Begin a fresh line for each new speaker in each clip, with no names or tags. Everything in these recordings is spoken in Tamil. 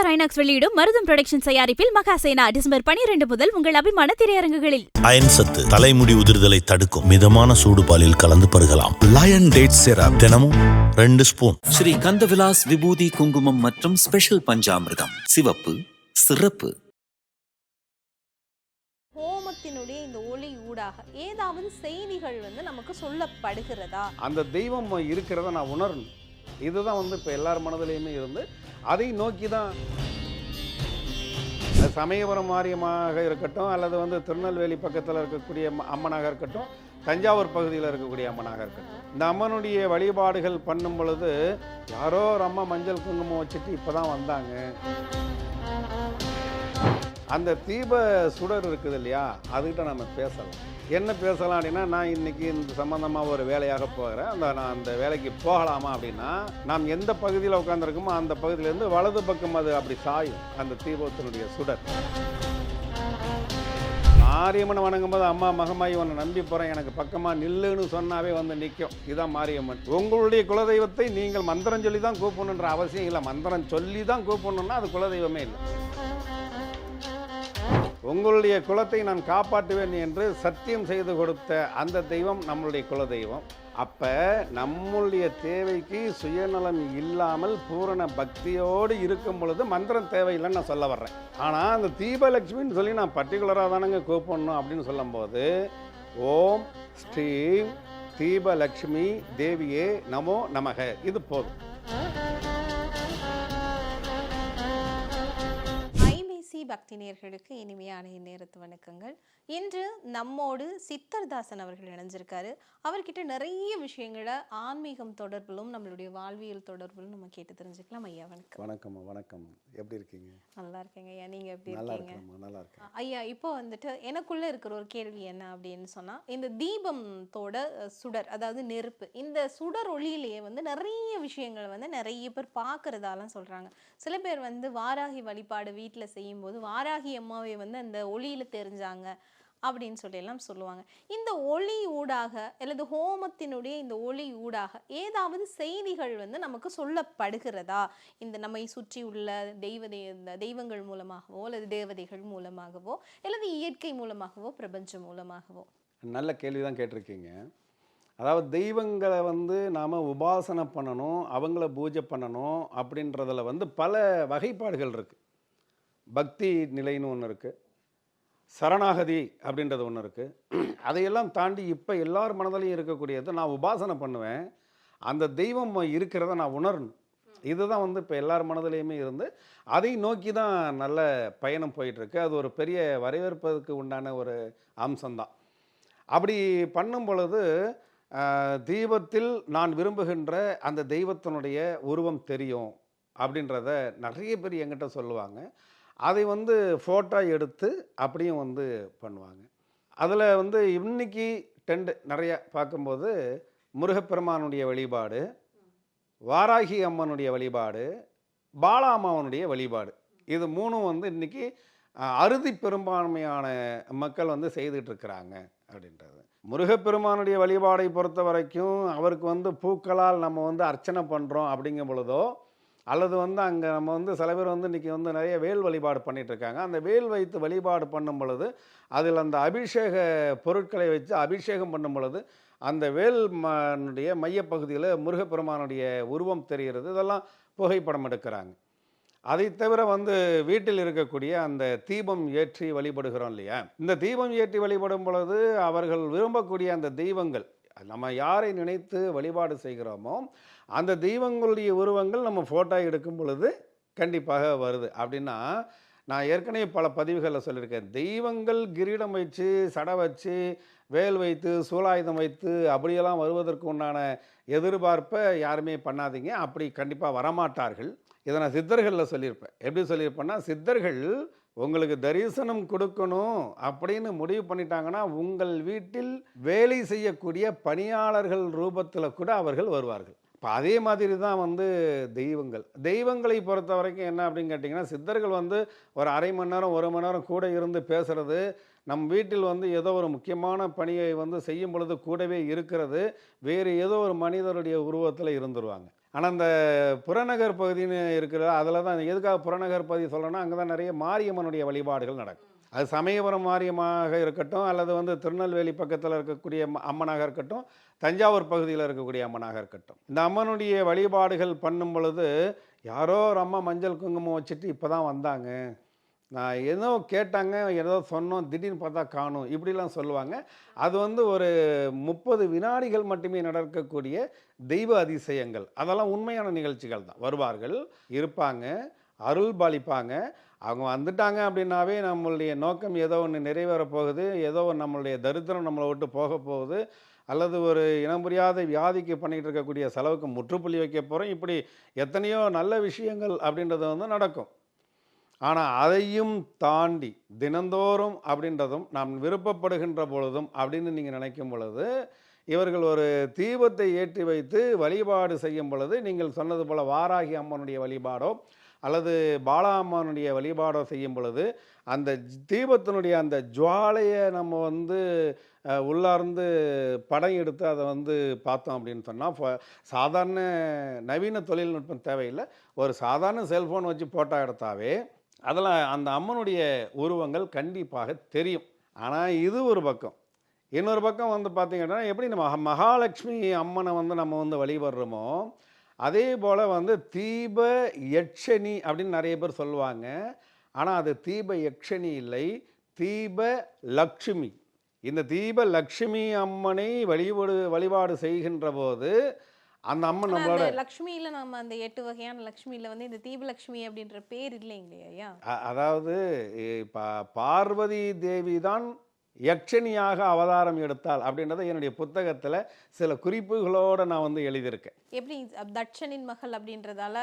ஆர்யா ரைனாக்ஸ் வெளியிடும் மருதம் புரொடக்ஷன் தயாரிப்பில் மகாசேனா டிசம்பர் பனிரெண்டு முதல் உங்கள் அபிமான திரையரங்குகளில்.
அயன் சத்து தலைமுடி உதிர்தலை தடுக்கும் மிதமான சூடு பாலில் கலந்து பருகலாம்.
லயன் டேட் சிரப்
தினமும் ரெண்டு ஸ்பூன்
ஸ்ரீ கந்தவிலாஸ் விபூதி குங்குமம் மற்றும் ஸ்பெஷல் பஞ்சாமிர்தம். சிவப்பு சிறப்பு.
ஹோமத்தினுடைய இந்த ஒளி ஊடாக ஏதாவது செய்திகள் வந்து நமக்கு சொல்லப்படுகிறதா?
அந்த தெய்வம் இருக்கிறத நான் உணரணும். இதுதான் வந்து இப்போ எல்லார் மனதிலையுமே இருந்து அதை நோக்கி தான் சமயபுரம் மாரியமாக இருக்கட்டும் அல்லது வந்து திருநெல்வேலி பக்கத்தில் இருக்கக்கூடிய அம்மனாக இருக்கட்டும் தஞ்சாவூர் பகுதியில் இருக்கக்கூடிய அம்மனாக இருக்கட்டும். இந்த அம்மனுடைய வழிபாடுகள் பண்ணும் பொழுது யாரோ ஒரு அம்மா மஞ்சள் குங்குமம் வச்சுட்டு இப்போ தான் வந்தாங்க. அந்த தீப சுடர் இருக்குது இல்லையா? அதுகிட்ட நம்ம பேசலாம். என்ன பேசலாம் அப்படின்னா நான் இன்னைக்கு இந்த சம்மந்தமாக ஒரு வேலையாக போகிறேன். அந்த நான் அந்த வேலைக்கு போகலாமா அப்படின்னா நாம் எந்த பகுதியில் உட்காந்துருக்கோமோ அந்த பகுதியிலேருந்து வலது பக்கம் அது அப்படி சாயும். அந்த தீபத்தினுடைய சுடர். மாரியம்மனை வணங்கும் போது அம்மா மகமாயி உன்னை நம்பி போகிறேன் எனக்கு பக்கமாக நில்லுன்னு சொன்னாவே வந்து நிற்கும் இதுதான் மாரியம்மன். உங்களுடைய குலதெய்வத்தை நீங்கள் மந்திரம் சொல்லி தான் கூப்பிடணுன்ற அவசியம் இல்லை. மந்திரம் சொல்லி தான் கூப்பிடணுன்னா அது குலதெய்வமே இல்லை. உங்களுடைய குலத்தை நான் காப்பாற்றுவேன் என்று சத்தியம் செய்து கொடுத்த அந்த தெய்வம் நம்மளுடைய குலதெய்வம். அப்போ நம்மளுடைய தேவைக்கு சுயநலம் இல்லாமல் பூரண பக்தியோடு இருக்கும் பொழுது மந்திரம் தேவையில்லைன்னு நான் சொல்ல வர்றேன். ஆனால் அந்த தீபலட்சுமின்னு சொல்லி நான் பர்டிகுலராக தானங்க கூப்பிடணும் அப்படின்னு சொல்லும்போது ஓம் ஸ்ரீம் தீபலட்சுமி தேவியே நமோ நமக. இது போதும்.
நேயர்களுக்கு இனிமையான இந்நேரத்து வணக்கங்கள். இன்று நம்மோடு சித்தர்தாசன் அவர்கள் இணைஞ்சிருக்காரு. அவர்கிட்ட நிறைய விஷயங்களை ஆன்மீகம் தொடர்பிலும் நம்மளுடைய வாழ்வியல் தொடர்பிலும் நம்ம கேட்டு தெரிஞ்சுக்கலாம். ஐயா வணக்கம்.
வணக்கம் வணக்கம். எப்படி இருக்கீங்க?
நல்லா இருக்கேங்க ஐயா. நீங்க எப்படி இருக்கீங்க?
நல்லா இருக்கேன்.
ஐயா இப்போ வந்துட்டு எனக்குள்ள இருக்கிற ஒரு கேள்வி என்ன அப்படின்னு சொன்னா இந்த தீபத்தோட அஹ், சுடர் அதாவது நெருப்பு இந்த சுடர் ஒளியிலேயே வந்து நிறைய விஷயங்கள் வந்து நிறைய பேர் பார்க்கறதாலாம் சொல்றாங்க. சில பேர் வந்து வாராகி வழிபாடு வீட்ல செய்யும்போது ஆராகி அம்மாவை வந்து அந்த ஒளியில் தெரிஞ்சாங்க அப்படின்னு சொல்லி எல்லாம் சொல்லுவாங்க. இந்த ஒளி ஊடாக அல்லது ஹோமத்தினுடைய இந்த ஒளி ஊடாக ஏதாவது செய்திகள் வந்து நமக்கு சொல்லப்படுகிறதா? இந்த நம்மை சுற்றி உள்ள தெய்வதை இந்த தெய்வங்கள் மூலமாகவோ அல்லது தேவதைகள் மூலமாகவோ அல்லது இயற்கை மூலமாகவோ பிரபஞ்சம் மூலமாகவோ?
நல்ல கேள்வி தான் கேட்டிருக்கீங்க. அதாவது தெய்வங்களை வந்து நாம் உபாசனை பண்ணணும் அவங்கள பூஜை பண்ணணும் அப்படின்றதில் வந்து பல வகைப்பாடுகள் இருக்குது பக்தி நிலைன்னு ஒன்று இருக்குது சரணாகதி அப்படின்றது ஒன்று இருக்குது அதையெல்லாம் தாண்டி இப்போ எல்லார் மனதிலையும் இருக்கக்கூடியது நான் உபாசனை பண்ணுவேன். அந்த தெய்வம் இருக்கிறத நான் உணரணும். இதுதான் வந்து இப்போ எல்லார் மனதிலையுமே இருந்து அதை நோக்கி தான் நல்ல பயணம் போயிட்டுருக்கு. அது ஒரு பெரிய வரவேற்பதற்கு உண்டான ஒரு அம்சம்தான். அப்படி பண்ணும் பொழுது தெய்வத்தில் நான் விரும்புகின்ற அந்த தெய்வத்தினுடைய உருவம் தெரியும் அப்படின்றத நிறைய பேர் என்கிட்ட சொல்லுவாங்க. அதை வந்து ஃபோட்டோ எடுத்து அப்படியும் வந்து பண்ணுவாங்க. அதில் வந்து இன்னைக்கு டெண்டு நிறைய பார்க்கும்போது முருகப்பெருமானுடைய வழிபாடு வாராகி அம்மனுடைய வழிபாடு பாலாமாவனுடைய வழிபாடு. இது மூணும் வந்து இன்றைக்கி அறுதி பெரும்பான்மையான மக்கள் வந்து செய்துட்டு இருக்கிறாங்க அப்படின்றது. முருகப்பெருமானுடைய வழிபாடை பொறுத்த வரைக்கும் அவருக்கு வந்து பூக்களால் நம்ம வந்து அர்ச்சனை பண்ணுறோம் அப்படிங்கும் பொழுதோ அல்லது வந்து அங்கே நம்ம வந்து சில பேர் வந்து இன்றைக்கி வந்து நிறைய வேல் வழிபாடு பண்ணிகிட்ருக்காங்க அந்த வேல் வைத்து வழிபாடு பண்ணும் பொழுது அதில் அந்த அபிஷேக பொருட்களை வச்சு அபிஷேகம் பண்ணும் பொழுது அந்த வேல் மனுடைய மையப்பகுதியில் முருகப்பெருமானுடைய உருவம் தெரிகிறது. இதெல்லாம் புகைப்படம் எடுக்கிறாங்க. அதை தவிர வந்து வீட்டில் இருக்கக்கூடிய அந்த தீபம் ஏற்றி வழிபடுகிறோம் இல்லையா? இந்த தீபம் ஏற்றி வழிபடும் பொழுது அவர்கள் விரும்பக்கூடிய அந்த தெய்வங்கள் நம்ம யாரை நினைத்து வழிபாடு செய்கிறோமோ அந்த தெய்வங்களுடைய உருவங்கள் நம்ம ஃபோட்டோ எடுக்கும் பொழுது கண்டிப்பாக வருது. அப்படின்னா நான் ஏற்கனவே பல பதிவுகளில் சொல்லியிருக்கேன். தெய்வங்கள் கிரீடம் வச்சு சடை வச்சு வேல் வைத்து சூலாயுதம் வைத்து அப்படியெல்லாம் வருவதற்கு உண்டான எதிர்பார்ப்பை யாருமே பண்ணாதீங்க. அப்படி கண்டிப்பாக வரமாட்டார்கள். இதை நான் சித்தர்களில் சொல்லியிருப்பேன். எப்படி சொல்லியிருப்பேன்னா சித்தர்கள் உங்களுக்கு தரிசனம் கொடுக்கணும் அப்படின்னு முடிவு பண்ணிட்டாங்கன்னா உங்கள் வீட்டில் வேலை செய்யக்கூடிய பணியாளர்கள் ரூபத்தில் கூட அவர்கள் வருவார்கள். இப்போ அதே மாதிரி தான் வந்து தெய்வங்கள். தெய்வங்களை பொறுத்த வரைக்கும் என்ன அப்படின்னு கேட்டிங்கன்னா சித்தர்கள் வந்து ஒரு அரை மணி நேரம் ஒரு மணி நேரம் கூட இருந்து பேசுறது நம் வீட்டில் வந்து ஏதோ ஒரு முக்கியமான பணியை வந்து செய்யும் பொழுது கூடவே இருக்கிறது வேறு ஏதோ ஒரு மனிதருடைய உருவத்தில் இருந்துருவாங்க. ஆனால் அந்த புறநகர் பகுதின்னு இருக்கிற அதில் தான் எதுக்காக புறநகர் பகுதி சொல்லணும்னா அங்கே தான் நிறைய மாரியம்மனுடைய வழிபாடுகள் நடக்கும். அது சமயபுரம் மாரியமாக இருக்கட்டும் அல்லது வந்து திருநெல்வேலி பக்கத்தில் இருக்கக்கூடிய அம்மனாக இருக்கட்டும் தஞ்சாவூர் பகுதியில் இருக்கக்கூடிய அம்மனாக இருக்கட்டும். இந்த அம்மனுடைய வழிபாடுகள் பண்ணும் பொழுது யாரோ ஒரு அம்மா மஞ்சள் குங்குமம் வச்சுட்டு இப்போ தான் வந்தாங்க. நான் ஏதோ கேட்டாங்க ஏதோ சொன்னோம் திடீர்னு பார்த்தா காணும் இப்படிலாம் சொல்லுவாங்க. அது வந்து ஒரு முப்பது வினாடிகள் மட்டுமே நடக்கக்கூடிய தெய்வ அதிசயங்கள். அதெல்லாம் உண்மையான நிகழ்ச்சிகள் தான். வருவார்கள் இருப்பாங்க அருள் பாலிப்பாங்க. அவங்க வந்துட்டாங்க அப்படின்னாவே நம்மளுடைய நோக்கம் ஏதோ ஒன்று நிறைவேற போகுது ஏதோ ஒரு நம்மளுடைய தரித்திரம் நம்மளை விட்டு போக போகுது அல்லது ஒரு இனம் புரியாத வியாதிக்கு பண்ணிகிட்டு இருக்கக்கூடிய செலவுக்கு முற்றுப்புள்ளி வைக்க போகிறோம் இப்படி எத்தனையோ நல்ல விஷயங்கள் அப்படின்றது வந்து நடக்கும். ஆனால் அதையும் தாண்டி தினந்தோறும் அப்படின்றதும் நாம் விருப்பப்படுகின்ற பொழுதும் அப்படின்னு நீங்கள் நினைக்கும் பொழுது இவர்கள் ஒரு தீபத்தை ஏற்றி வைத்து வழிபாடு செய்யும் பொழுது நீங்கள் சொன்னது போல் வாராகி அம்மனுடைய வழிபாடோ அல்லது பாலா அம்மனுடைய வழிபாடோ செய்யும் பொழுது அந்த தீபத்தினுடைய அந்த ஜுவாலையை நம்ம வந்து உள்ளார்ந்து படம் எடுத்து அதை வந்து பார்த்தோம் அப்படின்னு சொன்னால் சாதாரண நவீன தொழில்நுட்பம் தேவையில்லை. ஒரு சாதாரண செல்ஃபோன் வச்சு ஃபோட்டோ எடுத்தாவே அதில் அந்த அம்மனுடைய உருவங்கள் கண்டிப்பாக தெரியும். ஆனால் இது ஒரு பக்கம். இன்னொரு பக்கம் வந்து பார்த்தீங்கன்னா எப்படி நம்ம மகா- மகாலட்சுமி அம்மனை வந்து நம்ம வந்து வழிபடுறோமோ அதே போல் வந்து தீப யட்சணி அப்படின்னு நிறைய பேர் சொல்லுவாங்க. ஆனால் அது தீப யக்ஷணி இல்லை தீப லக்ஷ்மி. இந்த தீப லக்ஷ்மி அம்மனை வழிபாடு வழிபாடு செய்கின்ற போது அந்த அம்மன்
ஆனா
நம்மளோட
லக்ஷ்மியில நம்ம அந்த எட்டு வகையான லக்ஷ்மியில வந்து இந்த தீபலக்ஷ்மி அப்படின்ற பேர் இல்லைங்களே ஐயா?
அதாவது பா- பார்வதி தேவி தான் யக்ஷணியாக அவதாரம் எடுத்தாள் அப்படின்றத என்னுடைய புத்தகத்தில் சில குறிப்புகளோடு நான் வந்து எழுதியிருக்கேன்.
எப்படி தட்சனின் மகள் அப்படின்றதால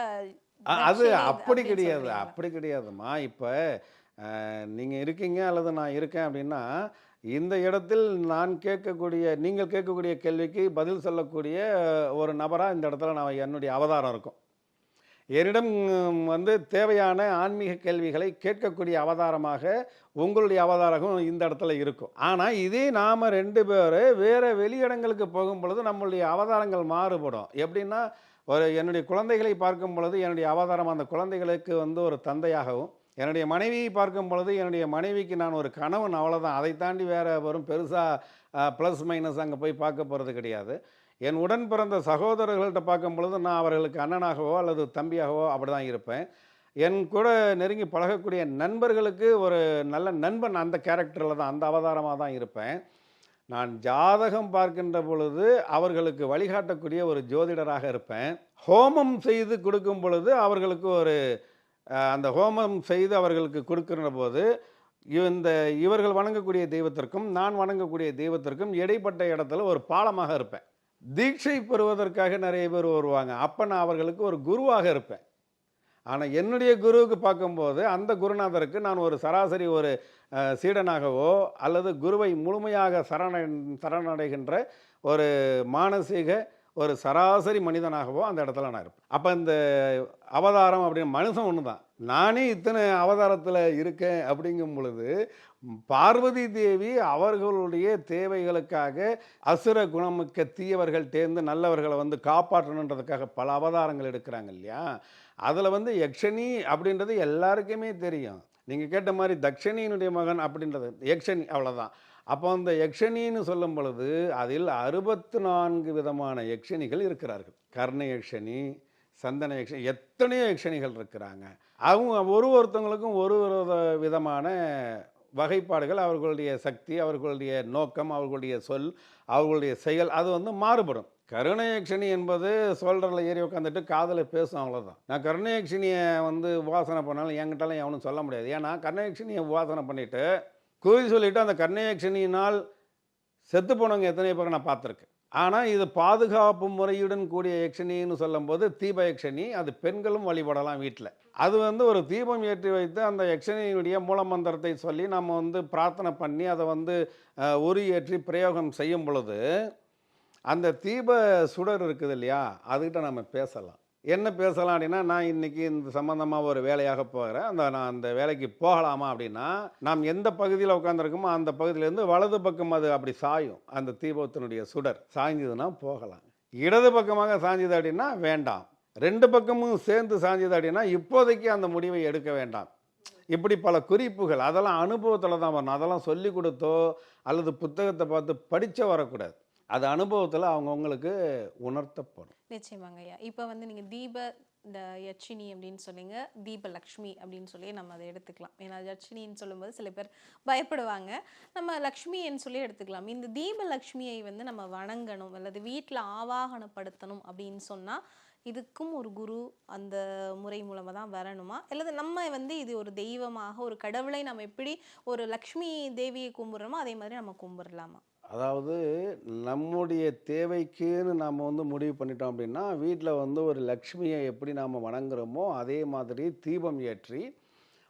அது அப்படி கிடையாது? அப்படி கிடையாதும்மா. இப்போ நீங்கள் இருக்கீங்க அல்லது நான் இருக்கேன் அப்படின்னா இந்த இடத்தில் நான் கேட்கக்கூடிய நீங்கள் கேட்கக்கூடிய கேள்விக்கு பதில் சொல்லக்கூடிய ஒரு நபராக இந்த இடத்துல நான் என்னுடைய அவதாரம் இருக்கும். என்னிடம் வந்து தேவையான ஆன்மீக கேள்விகளை கேட்கக்கூடிய அவதாரமாக உங்களுடைய அவதாரகம் இந்த இடத்துல இருக்கும். ஆனால் இதே நாம் ரெண்டு பேர் வேறு வெளியிடங்களுக்கு போகும் பொழுது நம்மளுடைய அவதாரங்கள் மாறுபடும். எப்படின்னா ஒரு என்னுடைய குழந்தைகளை பார்க்கும் பொழுது என்னுடைய அவதாரம் அந்த குழந்தைகளுக்கு வந்து ஒரு தந்தையாகவும் என்னுடைய மனைவியை பார்க்கும் பொழுது என்னுடைய மனைவிக்கு நான் ஒரு கணவன் அவ்வளோதான் அதை தாண்டி வேறு வரும் பெருசாக ப்ளஸ் மைனஸ் அங்கே போய் பார்க்க போகிறது கிடையாது. என் உடன் பிறந்த சகோதரர்கள்ட்ட பார்க்கும் பொழுது நான் அவர்களுக்கு அண்ணனாகவோ அல்லது தம்பியாகவோ அப்படி தான் இருப்பேன். என் கூட நெருங்கி பழகக்கூடிய நண்பர்களுக்கு ஒரு நல்ல நண்பன் அந்த கேரக்டரில் தான் அந்த அவதாரமாக தான் இருப்பேன். நான் ஜாதகம் பார்க்கின்ற பொழுது அவர்களுக்கு வழிகாட்டக்கூடிய ஒரு ஜோதிடராக இருப்பேன். ஹோமம் செய்து கொடுக்கும் பொழுது அவர்களுக்கு ஒரு அந்த ஹோமம் செய்து அவர்களுக்கு கொடுக்கின்ற போது இந்த இவர்கள் வணங்கக்கூடிய தெய்வத்திற்கும் நான் வணங்கக்கூடிய தெய்வத்திற்கும் இடைப்பட்ட இடத்துல ஒரு பாலமாக இருப்பேன். தீட்சை பெறுவதற்காக நிறைய பேர் வருவாங்க. அப்போ நான் அவர்களுக்கு ஒரு குருவாக இருப்பேன். ஆனால் என்னுடைய குருவுக்கு பார்க்கும்போது அந்த குருநாதருக்கு நான் ஒரு சராசரி ஒரு சீடனாகவோ அல்லது குருவை முழுமையாக சரண சரணடைகின்ற ஒரு மானசீக ஒரு சராசரி மனிதனாகவோ அந்த இடத்துல நான் இருப்பேன். அப்போ இந்த அவதாரம் அப்படின்னு மனுஷன் ஒன்று தான் நானே இத்தனை அவதாரத்தில் இருக்கேன் அப்படிங்கும் பொழுது பார்வதி தேவி அவர்களுடைய தேவைகளுக்காக அசுர குணமிக்க தீயவர்கள் தேர்ந்து நல்லவர்களை வந்து காப்பாற்றணுன்றதுக்காக பல அவதாரங்கள் எடுக்கிறாங்க இல்லையா? அதில் வந்து யக்ஷனி அப்படின்றது எல்லாருக்குமே தெரியும். நீங்கள் கேட்ட மாதிரி தக்ஷணியினுடைய மகன் அப்படின்றது யக்ஷனி அவ்வளோதான் அப்போ அந்த யக்ஷனின்னு சொல்லும் பொழுது அதில் அறுபத்து நான்கு விதமான யக்ஷனிகள் இருக்கிறார்கள். கர்ண யக்ஷனி சந்தன யக்ஷனி எத்தனையோ யக்ஷனிகள் இருக்கிறாங்க. அவங்க ஒரு ஒருத்தவங்களுக்கும் ஒரு ஒரு விதமான வகைப்பாடுகள் அவர்களுடைய சக்தி அவர்களுடைய நோக்கம் அவர்களுடைய சொல் அவர்களுடைய செயல் அது வந்து மாறுபடும். கருணயக்ஷினி என்பது சோல்டரில் ஏறி உட்காந்துட்டு காதில் பேசும் அவ்வளோதான் நான் கருணயக்ஷினியை வந்து உபாசனை பண்ணாலும் என்கிட்டலாம் எவனும் சொல்ல முடியாது. ஏன்னா கருணயக்ஷினியை உபாசனை பண்ணிவிட்டு குறி சொல்லிவிட்டு அந்த கருணயக்ஷினியினால் செத்து போனவங்க எத்தனை பேரை நான் பார்த்துருக்கேன். ஆனால் இது பாதுகாப்பு முறையுடன் கூடிய யக்ஷனின்னு சொல்லும்போது தீப யக்ஷினி அது பெண்களும் வழிபடலாம் வீட்டில் அது வந்து ஒரு தீபம் ஏற்றி வைத்து அந்த யக்ஷனியினுடைய மூலமந்திரத்தை சொல்லி நம்ம வந்து பிரார்த்தனை பண்ணி அதை வந்து உரி ஏற்றி பிரயோகம் செய்யும் பொழுது அந்த தீப சுடர் இருக்குது இல்லையா? அதுக்கிட்ட நம்ம பேசலாம். என்ன பேசலாம் அப்படின்னா நான் இன்னைக்கு இந்த சம்மந்தமாக ஒரு வேலையாக போகிறேன் அந்த நான் அந்த வேலைக்கு போகலாமா அப்படின்னா நாம் எந்த பகுதியில் உட்காந்துருக்கோமோ அந்த பகுதியிலேருந்து வலது பக்கம் அது அப்படி சாயும். அந்த தீபத்தினுடைய சுடர் சாய்ஞ்சதுன்னா போகலாம். இடது பக்கமாக சாய்ஞ்சது அப்படின்னா வேண்டாம். ரெண்டு பக்கமும் சேர்ந்து சாஞ்சது அப்படின்னா இப்போதைக்கு அந்த முடிவை எடுக்க வேண்டாம். இப்படி பல குறிப்புகள் அதெல்லாம் அனுபவத்தில் தான் வரணும் அதெல்லாம் சொல்லி கொடுத்தோ அல்லது புத்தகத்தை பார்த்து படித்த வரக்கூடாது. அது அனுபவத்தில் அவங்கவுங்களுக்கு உணர்த்தப்படும்.
நிச்சயமாங்க ஐயா. இப்போ வந்து நீங்கள் தீப இந்த யட்சினி அப்படின்னு சொன்னீங்க தீபலக்ஷ்மி அப்படின்னு சொல்லி நம்ம அதை எடுத்துக்கலாம். ஏன்னா யட்சினின்னு சொல்லும்போது சில பேர் பயப்படுவாங்க. நம்ம லக்ஷ்மின்னு சொல்லி எடுத்துக்கலாம். இந்த தீபலக்ஷ்மியை வந்து நம்ம வணங்கணும் அல்லது வீட்டில் ஆவாகனப்படுத்தணும் அப்படின்னு சொன்னால் இதுக்கும் ஒரு குரு அந்த முறை மூலமாக தான் வரணுமா? அல்லது நம்ம வந்து இது ஒரு தெய்வமாக ஒரு கடவுளை நம்ம எப்படி ஒரு லக்ஷ்மி தேவியை கும்பிட்றோமோ அதே மாதிரி நம்ம கும்பிடலாமா?
அதாவது நம்முடைய தேவைக்குன்னு நாம் வந்து முடிவு பண்ணிட்டோம் அப்படின்னா வீட்டில் வந்து ஒரு லக்ஷ்மியை எப்படி நாம் வணங்குறோமோ அதே மாதிரி தீபம் ஏற்றி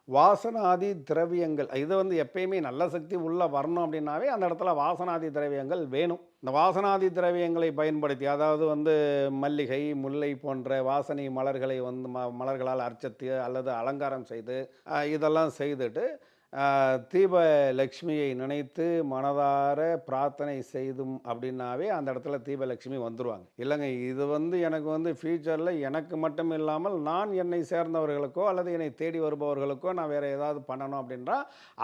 வாசனாதி திரவியங்கள் இதை வந்து எப்பயுமே நல்ல சக்தி உள்ளே வரணும் அப்படின்னாவே அந்த இடத்துல வாசனாதி திரவியங்கள் வேணும். இந்த வாசனாதி திரவியங்களை பயன்படுத்தி அதாவது வந்து மல்லிகை முல்லை போன்ற வாசனை மலர்களை வந்து ம மலர்களால் அர்ச்சத்து அல்லது அலங்காரம் செய்து இதெல்லாம் செய்துட்டு தீப லக்ஷ்மியை நினைத்து மனதார பிரார்த்தனை செய்தும் அப்படின்னாவே அந்த இடத்துல தீபலட்சுமி வந்துடுவாங்க இல்லைங்க இது வந்து எனக்கு வந்து ஃபியூச்சரில் எனக்கு மட்டும் இல்லாமல் நான் என்னை சேர்ந்தவர்களுக்கோ அல்லது என்னை தேடி வருபவர்களுக்கோ நான் வேறு ஏதாவது பண்ணணும் அப்படின்றா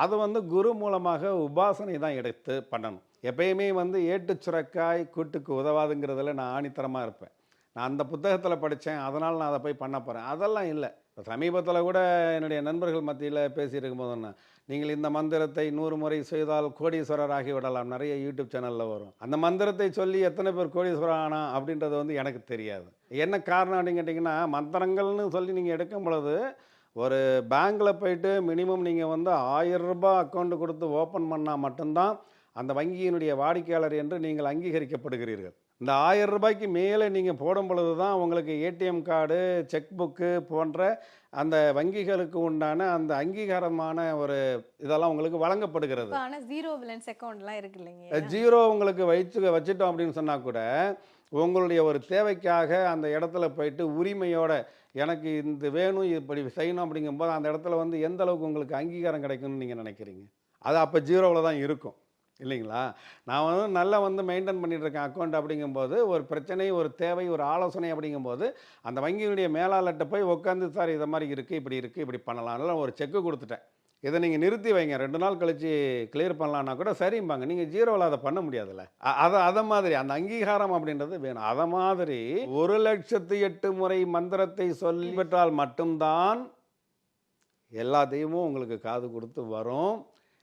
அது வந்து குரு மூலமாக உபாசனை தான் எடுத்து பண்ணணும். எப்பயுமே வந்து ஏட்டு சுரக்காய் கூட்டுக்கு உதவாதுங்கிறதுல நான் ஆணித்தரமாக இருப்பேன். நான் அந்த புத்தகத்தில் படித்தேன் அதனால் நான் அதை போய் பண்ண போகிறேன் அதெல்லாம் இல்லை. இப்போ சமீபத்தில் கூட என்னுடைய நண்பர்கள் மத்தியில் பேசியிருக்கும் போதுன்னா நீங்கள் இந்த மந்திரத்தை நூறு முறை செய்தால் கோடீஸ்வரர் ஆகி விடலாம். நிறைய யூடியூப் சேனலில் வரும். அந்த மந்திரத்தை சொல்லி எத்தனை பேர் கோடீஸ்வரர் ஆனா அப்படின்றது வந்து எனக்கு தெரியாது. என்ன காரணம் அப்படின்னு கேட்டிங்கன்னா மந்திரங்கள்னு சொல்லி நீங்கள் எடுக்கும் பொழுது ஒரு பேங்க்கில் போயிட்டு மினிமம் நீங்கள் வந்து ஆயிரம் ரூபாய் அக்கௌண்ட் கொடுத்து ஓப்பன் பண்ணால் மட்டும்தான் அந்த வங்கியினுடைய வாடிக்கையாளர் என்று நீங்கள் அங்கீகரிக்கப்படுகிறீர்கள். இந்த ஆயிரம் ரூபாய்க்கு மேலே நீங்கள் போடும் பொழுது தான் உங்களுக்கு ஏடிஎம் கார்டு செக் புக்கு போன்ற அந்த வங்கிகளுக்கு உண்டான அந்த அங்கீகாரமான ஒரு இதெல்லாம் உங்களுக்கு வழங்கப்படுகிறது.
ஆனால் ஜீரோ பேலன்ஸ் அக்கௌண்ட்லாம் இருக்கு இல்லைங்க.
ஜீரோ உங்களுக்கு வச்சு வச்சுட்டோம் அப்படின்னு சொன்னால் கூட உங்களுடைய ஒரு தேவைக்காக அந்த இடத்துல போயிட்டு உரிமையோட எனக்கு இந்த வேணும் இப்படி செய்யணும் அப்படிங்கும்போது அந்த இடத்துல வந்து எந்த அளவுக்கு உங்களுக்கு அங்கீகாரம் கிடைக்கும்னு நீங்கள் நினைக்கிறீங்க? அது அப்போ ஜீரோவில் தான் இருக்கும். இல்லைங்களா? நான் வந்து நல்லா வந்து மெயின்டைன் பண்ணிகிட்ருக்கேன் அக்கௌண்ட் அப்படிங்கும்போது ஒரு பிரச்சனை ஒரு தேவை ஒரு ஆலோசனை அப்படிங்கும்போது அந்த வங்கியினுடைய மேலாளர்கிட்ட போய் உட்காந்து சார் இதை மாதிரி இருக்குது இப்படி இருக்குது இப்படி பண்ணலாம். ஒரு செக்கு கொடுத்துட்டேன். இதை நீங்கள் நிறுத்தி வைங்க. ரெண்டு நாள் கழித்து கிளியர் பண்ணலான்னா கூட சரிம்பாங்க. நீங்கள் ஜீரோவில் அதை பண்ண முடியாதுல்ல. அதை அதை மாதிரி அந்த அங்கீகாரம் அப்படின்றது வேணும். அதை மாதிரி ஒரு லட்சத்து எட்டு முறை மந்திரத்தை சொல்லி பெற்றால் மட்டும்தான் எல்லாத்தையும் உங்களுக்கு காது கொடுத்து வரும்.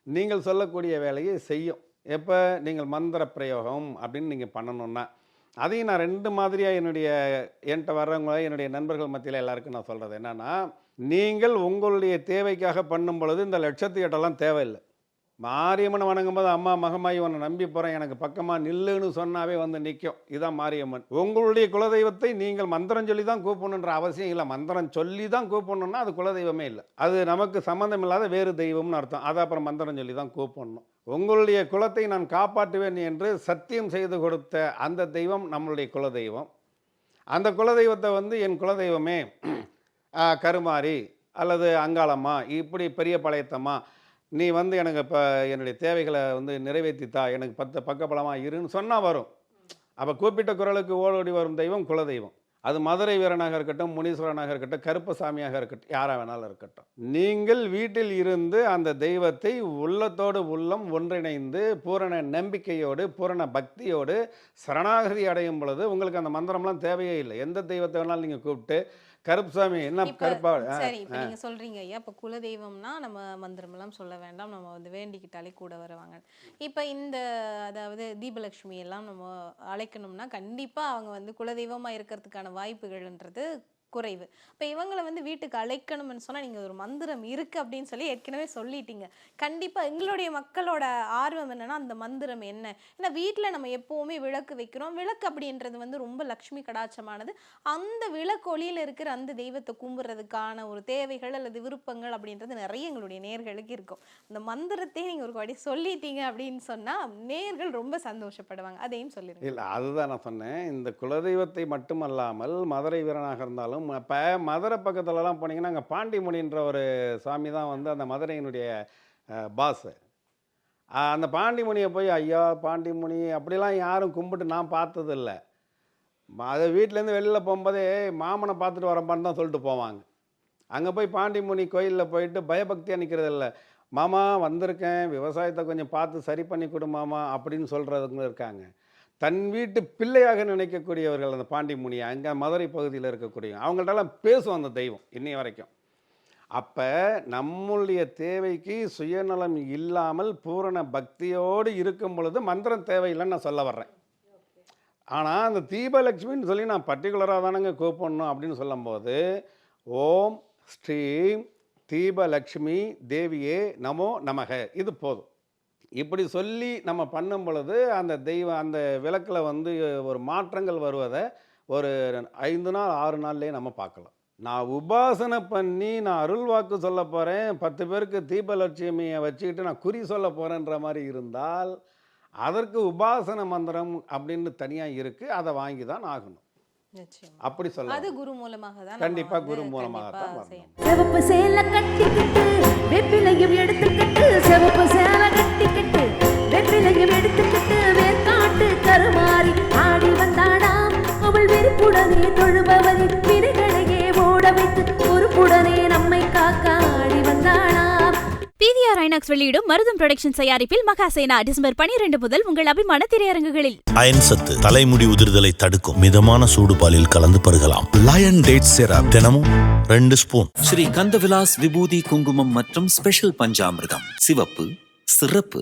நீங்கள் சொல்லக்கூடிய வேலையை செய்யும். எப்போ? நீங்கள் மந்திர பிரயோகம் அப்படின்னு நீங்கள் பண்ணணுன்னா அதையும் நான் ரெண்டு மாதிரியாக என்னுடைய என்கிட்ட வர்றவங்க என்னுடைய நண்பர்கள் மத்தியில் எல்லாருக்கும் நான் சொல்கிறது என்னென்னா நீங்கள் உங்களுடைய தேவைக்காக பண்ணும் பொழுது இந்த லட்சத்து எட்டெல்லாம் தேவையில்லை. மாரியம்மனை வணங்கும் போது அம்மா மகமாயி உன்னை நம்பி போகிறேன் எனக்கு பக்கமாக நில்லுன்னு சொன்னாவே வந்து நிற்கும் இதான் மாரியம்மன். உங்களுடைய குலதெய்வத்தை நீங்கள் மந்திரம் சொல்லி தான் கூப்பிடணுன்ற அவசியம் இல்லை. மந்திரம் சொல்லி தான் கூப்பிடணும்னா அது குலதெய்வமே இல்லை. அது நமக்கு சம்மந்தம் இல்லாத வேறு தெய்வம்னு அர்த்தம். அதை அப்புறம் மந்திரம் சொல்லி தான் கூப்பிடணும். உங்களுடைய குலத்தை நான் காப்பாற்றுவேன் என்று சத்தியம் செய்து கொடுத்த அந்த தெய்வம் நம்மளுடைய குலதெய்வம். அந்த குலதெய்வத்தை வந்து என் குலதெய்வமே கருமாரி அல்லது அங்காளம்மா இப்படி பெரிய பழையத்தம்மா நீ வந்து எனக்கு இப்போ என்னுடைய தேவைகளை வந்து நிறைவேற்றித்தா எனக்கு பத்து பக்கபலமாக இருன்னு சொன்னால் வரும். அப்போ கூப்பிட்ட குரலுக்கு ஓடோடி வரும் தெய்வம் குலதெய்வம். அது மதுரை வீரனாக இருக்கட்டும் முனீஸ்வரனாக இருக்கட்டும் கருப்பசாமியாக இருக்கட்டும் யாராக வேணாலும் இருக்கட்டும். நீங்கள் வீட்டில் இருந்து அந்த தெய்வத்தை உள்ளத்தோடு உள்ளம் ஒன்றிணைந்து பூரண நம்பிக்கையோடு பூரண பக்தியோடு சரணாகதி அடையும் பொழுது உங்களுக்கு அந்த மந்திரம்லாம் தேவையே இல்லை. எந்த தெய்வத்தை வேணாலும் நீங்கள் கூப்பிட்டு கருப்புசாமி என்ன கருப்பா?
சரி இப்போ நீங்க சொல்றீங்க ஐயா இப்போ குலதெய்வம்னா நம்ம மந்திரமெல்லாம் சொல்ல வேண்டாம் நம்ம வந்து வேண்டிக்கிட்டாலே கூட வருவாங்க. இப்போ இந்த அதாவது தீபலட்சுமி எல்லாம் நம்ம அழைக்கணும்னா கண்டிப்பா அவங்க வந்து குலதெய்வமா இருக்கிறதுக்கான வாய்ப்புகள்ன்றது குறைவு. இப்போ இவங்களை வந்து வீட்டுக்கு அழைக்கணும்னு சொன்னால் நீங்கள் ஒரு மந்திரம் இருக்குது அப்படின்னு சொல்லி ஏற்கனவே சொல்லிட்டீங்க. கண்டிப்பாக எங்களுடைய மக்களோட ஆர்வம் என்னென்னா அந்த மந்திரம் என்ன? ஏன்னா வீட்டில் நம்ம எப்போவுமே விளக்கு வைக்கிறோம். விளக்கு அப்படின்றது வந்து ரொம்ப லக்ஷ்மி கடாட்சமானது. அந்த விளக்கொளியில் இருக்கிற அந்த தெய்வத்தை கும்பிட்றதுக்கான ஒரு தேவைகள் அல்லது விருப்பங்கள் அப்படின்றது நிறைய எங்களுடைய நேர்களுக்கு இருக்கும். அந்த மந்திரத்தையும் நீங்கள் ஒரு வாட்டி சொல்லிட்டீங்க அப்படின்னு சொன்னால் நேர்கள் ரொம்ப சந்தோஷப்படுவாங்க. அதையும் சொல்லிடுங்க
இல்லை அதுதான் நான் சொன்னேன். இந்த குலதெய்வத்தை மட்டுமல்லாமல் மதுரை வீரனாக இருந்தாலும் இப்போ மதுரை பக்கத்துலலாம் போனீங்கன்னா அங்கே பாண்டிமுனின்ற ஒரு சாமி தான் வந்து அந்த மதுரையினுடைய பாஸு அந்த பாண்டிமுனியை போய் ஐயா பாண்டிமுனி அப்படிலாம் யாரும் கும்பிட்டு நான் பார்த்ததில்ல. அதை வீட்டிலேருந்து வெளியில் போகும்போதே மாமனை பார்த்துட்டு வரப்பான்னு தான் சொல்லிட்டு போவாங்க. அங்கே போய் பாண்டிமுனி கோயிலில் போயிட்டு பயபக்தியாக நிற்கிறது இல்லை மாமா வந்திருக்கேன் விவசாயத்தை கொஞ்சம் பார்த்து சரி பண்ணி கொடு மாமா அப்படின்னு சொல்கிறவங்க இருக்காங்க. தன் வீட்டு பிள்ளையாக நினைக்கக்கூடியவர்கள் அந்த பாண்டிமுனி அங்கே மதுரை பகுதியில் இருக்கக்கூடிய அவங்கள்ட்டலாம் பேசும் அந்த தெய்வம் இன்னைய வரைக்கும். அப்போ நம்முடைய தேவைக்கு சுயநலம் இல்லாமல் பூரண பக்தியோடு இருக்கும் பொழுது மந்திரம் தேவையில்லைன்னு நான் சொல்ல வர்றேன். ஆனால் அந்த தீபலட்சுமின்னு சொல்லி நான் பர்டிகுலராக தானங்க கூப்பிடணும் அப்படின்னு சொல்லும்போது ஓம் ஸ்ரீம் தீபலக்ஷ்மி தேவியே நமோ நமக இது போதும். இப்படி சொல்லி நம்ம பண்ணும் பொழுது அந்த தெய்வம் அந்த விளக்கில் வந்து ஒரு மாற்றங்கள் வருவதை ஒரு ஐந்து நாள் ஆறு நாள்லேயே நம்ம பார்க்கலாம். நான் உபாசனை பண்ணி நான் அருள் வாக்கு சொல்ல போகிறேன் பத்து பேருக்கு தீபலட்சுமியை வச்சுக்கிட்டு நான் குறி சொல்ல போகிறேன்ற மாதிரி இருந்தால் அதற்கு உபாசன மந்திரம் அப்படின்னு தனியாக இருக்குது அதை வாங்கி தான் ஆகணும். அப்படி சொல்ல
அது குரு மூலமாக தான்
கண்டிப்பா குரு மூலமாக தான்.
சிவப்பு சேலை கட்டிக்கிட்டு வெப்பிலையும் எடுத்துக்கிட்டு சிவப்பு சேலை கட்டிக்கிட்டு வெப்பிலையும் எடுத்துக்கிட்டு வேர்க்காட்டு கருமாறி ஆடி வந்தாடாம் அவள் வெறுப்புடனே தொழுபவரின் வினைகளையே ஓட வைத்து பொறுப்புடனே நம்மை காக்க ஆடி வந்தாடாம்
பிவிஆர் ஐநாக்ஸ் வெளியிடும் மருதம் புரொடக்ஷன் தயாரிப்பில் மகாசேனா டிசம்பர் பனிரெண்டு முதல் உங்கள் அபிமான திரையரங்குகளில்.
அயன் சத்து தலைமுடி உதிர்தலை தடுக்கும் மிதமான சூடு பாலில் கலந்து பருகலாம்.
லயன் டேட் சிரப்
தினமும் ரெண்டு ஸ்பூன்
ஸ்ரீ கந்தவிலாஸ் விபூதி குங்குமம் மற்றும் ஸ்பெஷல் பஞ்சாமிர்தம். சிவப்பு சிறப்பு.